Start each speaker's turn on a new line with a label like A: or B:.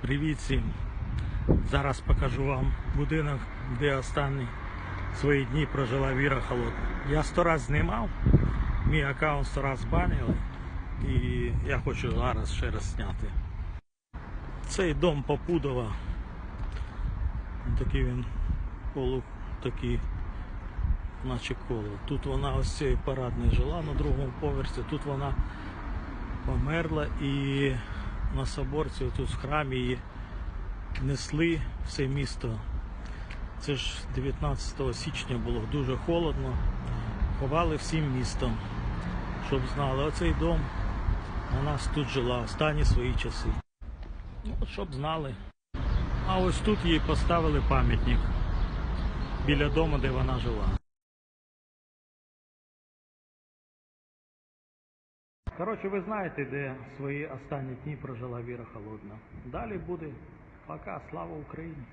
A: Привіт всім! Зараз покажу вам будинок, де останні свої дні прожила Віра Холодна. Я сто раз знімав, мій аккаунт сто раз банили, і я хочу зараз ще раз зняти. Цей дом Попудова. Такий він полу такий, наче коло. Тут вона ось цієї парадної жила на другому поверсі, тут вона померла і на соборці, тут в храмі її несли все місто. Це ж 19 січня було дуже холодно. Ховали всім містом, щоб знали. Оцей дом у нас тут жила останні свої часи. Ну, щоб знали. А ось тут їй поставили пам'ятник біля дому, де вона жила. Коротше, ви знаєте, де свої останні дні прожила Віра Холодна. Далі буде. Пока, слава Україні!